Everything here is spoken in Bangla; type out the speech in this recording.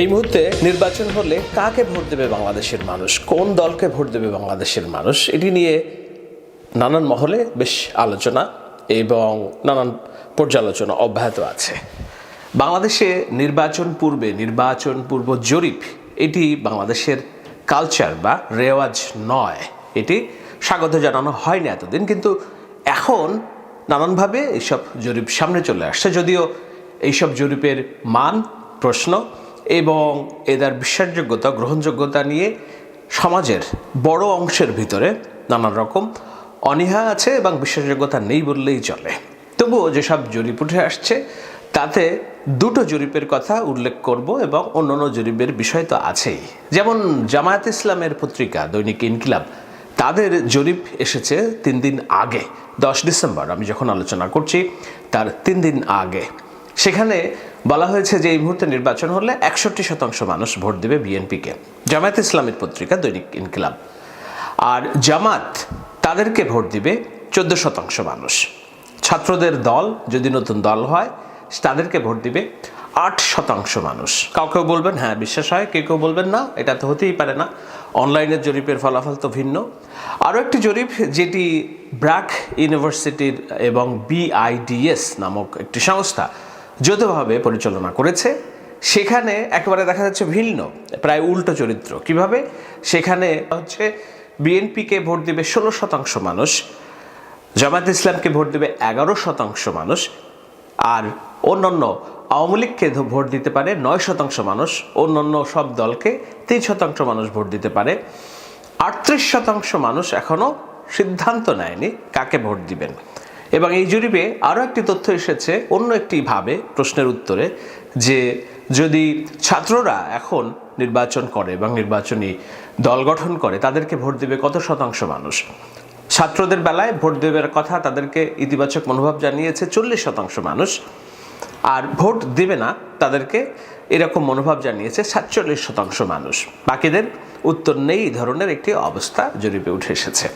এই মুহূর্তে নির্বাচন হলে কাকে ভোট দেবে বাংলাদেশের মানুষ? কোন দলকে ভোট দেবে বাংলাদেশের মানুষ? এটি নিয়ে নানান মহলে বেশ আলোচনা এবং নানান পর্যালোচনা অব্যাহত আছে। বাংলাদেশে নির্বাচন পূর্বে নির্বাচন পূর্ব জরিপ, এটি বাংলাদেশের কালচার বা রেওয়াজ নয়। এটি স্বাগত জানানো হয়নি এতদিন, কিন্তু এখন নানানভাবে এইসব জরিপ সামনে চলে আসছে। যদিও এইসব জরিপের মান, প্রশ্ন এবং এদের বিশ্বাসযোগ্যতা, গ্রহণযোগ্যতা নিয়ে সমাজের বড় অংশের ভিতরে নানান রকম অনীহা আছে এবং বিশ্বাসযোগ্যতা নেই বললেই চলে। তবুও যেসব জরিপ উঠে আসছে, তাতে দুটো জরিপের কথা উল্লেখ করব এবং অন্যান্য জরিপের বিষয় তো আছেই। যেমন জামায়াত ইসলামের পত্রিকা, দৈনিক ইনকিলাব, তাদের জরিপ এসেছে তিন দিন আগে, দশ ডিসেম্বর। আমি যখন আলোচনা করছি, তার তিন দিন আগে। সেখানে বলা হয়েছে যে এই মুহূর্তে নির্বাচন হলে একষট্টি শতাংশ মানুষ ভোট দেবে বিএনপিকে। জামায়াত ইসলামের পত্রিকা দৈনিক ইনকিলাব। আর জামাত তাদেরকে ভোট দিবে চোদ্দ শতাংশ মানুষ। ছাত্রদের দল যদি নতুন দল হয়, তাদেরকে ভোট দিবে আট শতাংশ মানুষ। কাউ কেউ বলবেন হ্যাঁ বিশ্বাস হয়। কেউ কেউ বলবেন, না, এটা তো হতেই পারে না। অনলাইনের জরিপের ফলাফল তো ভিন্ন। আরও একটি জরিপ, যেটি ব্র্যাক ইউনিভার্সিটির এবং বিআইডিএস নামক একটি সংস্থা যৌথভাবে পরিচালনা করেছে। সেখানে একেবারে দেখা যাচ্ছে ভিন্ন, প্রায় উল্টো চরিত্র। কীভাবে? সেখানে হচ্ছে বিএনপিকে ভোট দেবে ষোলো শতাংশ মানুষ, জামায়াত ইসলামকে ভোট দেবে এগারো শতাংশ মানুষ, আর অন্যান্য আওয়ামী লীগকে ভোট দিতে পারে নয় শতাংশ মানুষ, অন্যান্য সব দলকে তিন শতাংশ মানুষ ভোট দিতে পারে। আটত্রিশ শতাংশ মানুষ এখনও সিদ্ধান্ত নেয়নি কাকে ভোট দিবেন। এবং এই জরিপে আরও একটি তথ্য এসেছে, অন্য একটি ভাবে প্রশ্নের উত্তরে, যে যদি ছাত্ররা এখন নির্বাচন করে এবং নির্বাচনী দল গঠন করে, তাদেরকে ভোট দেবে কত শতাংশ মানুষ? ছাত্রদের বেলায় ভোট দেবার কথা তাদেরকে ইতিবাচক মনোভাব জানিয়েছে চল্লিশ শতাংশ মানুষ। আর ভোট দেবে না, তাদেরকে এরকম মনোভাব জানিয়েছে সাতচল্লিশ শতাংশ মানুষ। বাকিদের উত্তর নেই, এই ধরনের একটি অবস্থা জরিপে উঠে এসেছে।